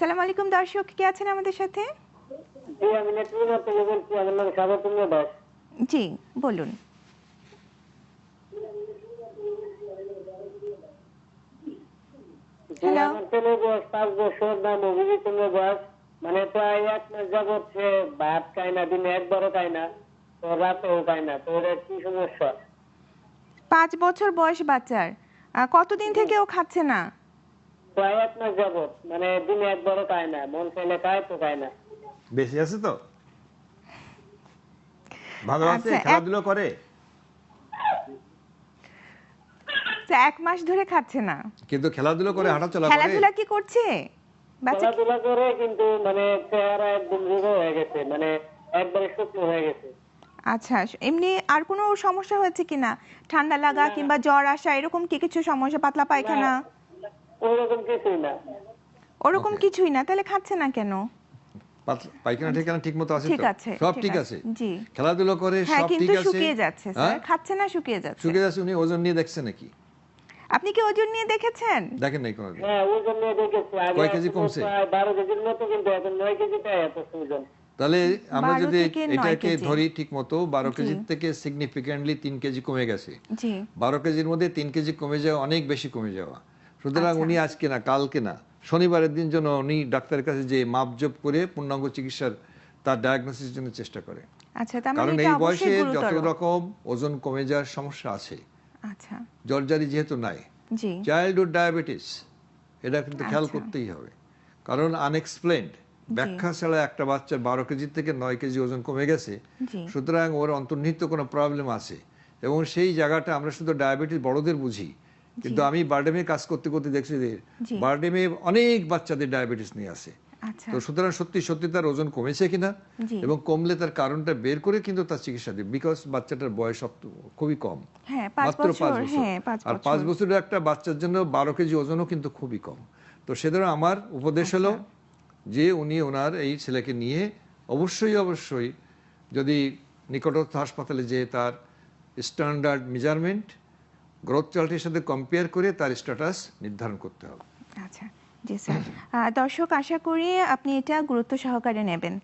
আসসালামু আলাইকুম দর্শক কে আছেন আমাদের সাথে? জি আমি নেত্রকোনা থেকে বলছি বলুন। পাঁচ বছর নাম অভিজিৎ বয়স মানে প্রায় এক মাস যাবৎ সে ভাত খায় না দিনে একবারও খায় না তো রাতেও খায় না তো এটা কি সমস্যা? পাঁচ বছর বয়স বাচ্চার। কতদিন থেকে ও খাচ্ছে না? প্রায় এক মাস যাবৎ মানে দিনে একবারও খায় না মন চাইলে খায় তো খায় না। বেশি আছে তো? ভালো আছে? আচ্ছা, খেলাধুলো করে? এক মাস ধরে খাচ্ছে না। কিন্তু খেলাধুলো করে হাঁটাচলা করে? খেলাধুলা কি করছে? খেলাধুলা করে কিন্তু মানে চেহারা একদম রোগা হয়ে গেছে। মানে একবারে শুকনো হয়ে গেছে। আচ্ছা এমনি আর কোনো সমস্যা হয়েছে কিনা? ঠান্ডা লাগা কিংবা জ্বর আসা এরকম কি কিছু সমস্যা? পাতলা পায়খানা? ওরকম কিছুই না। ওরকম কিছুই না তাহলে খাচ্ছে না কেন? পায়খানা ঠিকানা ঠিক মতো আছে ঠিক আছে সব ঠিক আছে। জি। খেলাধুলো করে হ্যাঁ সব ঠিক কিন্তু আছে? শুকিয়ে যাচ্ছে স্যার। হ্যাঁ? খাচ্ছে না শুকিয়ে যাচ্ছে। শুকিয়ে যাচ্ছে উনি ওজন নিয়ে দেখছে নাকি? আপনি কি ওজন নিয়ে দেখেছেন? দেখেন নাই কোনোদিন? হ্যাঁ ওজন নিয়ে দেখেছি। আগে কয় কেজি কমছে? প্রায় বারো কেজির মতো কিন্তু এখন নয় কেজিতে এত ওজন। তাহলে আমরা যদি এটাকে ধরি ঠিক মতো বারো। কেজি থেকে সিগনিফিকেন্টলি তিন কেজি কমে গেছে। জি। বারো কেজির মধ্যে তিন কেজি কমে যাওয়া অনেক বেশি কমে যাওয়া। সুতরাং আচ্ছা। উনি আজকে না কালকে না শনিবারের দিন জন্য উনি ডাক্তারের কাছে যে মাপজোপ করে পূর্ণাঙ্গ চিকিৎসার তার ডায়াগনোসিসের জন্য চেষ্টা করে। আচ্ছা মানে কারণ এই বয়সে যত রকম ওজন কমে যাওয়ার সমস্যা আছে আচ্ছা। জর্জারি যেহেতু নাই জি। চাইল্ডহুড ডায়াবেটিস এটা কিন্তু খেয়াল। করতেই হবে। কারণ আনএক্সপ্লেন্ড ব্যাখ্যা ছাড়া একটা বাচ্চার বারো কেজি থেকে নয় কেজি ওজন কমে গেছে জি। সুতরাং ওর অন্তর্নিহিত কোনো প্রবলেম আছে। এবং সেই জায়গাটা আমরা শুধু ডায়াবেটিস বড়দের বুঝি কিন্তু আমি বার্ডেমে কাজ করতে করতে দেখছি যে। বার্ডেমে অনেক বাচ্চাদের ডায়াবেটিস নিয়ে আসে। আচ্ছা। তো সুতরাং সত্যি সত্যি তার ওজন কমেছে কিনা এবং কমলে তার কারণটা বের করে কিন্তু তার চিকিৎসা দিই বিকজ বাচ্চাটার বয়স খুবই কম। হ্যাঁ মাত্র পাঁচ বছর হ্যাঁ আর পাঁচ বছরের একটা বাচ্চার জন্য বারো কেজি ওজনও কিন্তু খুবই কম। তো সেজন্য আমার উপদেশ হলো আচ্ছা। যে উনি ওনার এই ছেলেকে নিয়ে অবশ্যই অবশ্যই যদি নিকটস্থ হাসপাতালে যেয়ে তার স্ট্যান্ডার্ড মেজারমেন্ট গ্রোথ চার্টের সাথে কম্পেয়ার করে তার স্ট্যাটাস নির্ধারণ করতে হবে। আচ্ছা জি স্যার দর্শক, আশা করি আপনি এটা গুরুত্ব সহকারে নেবেন।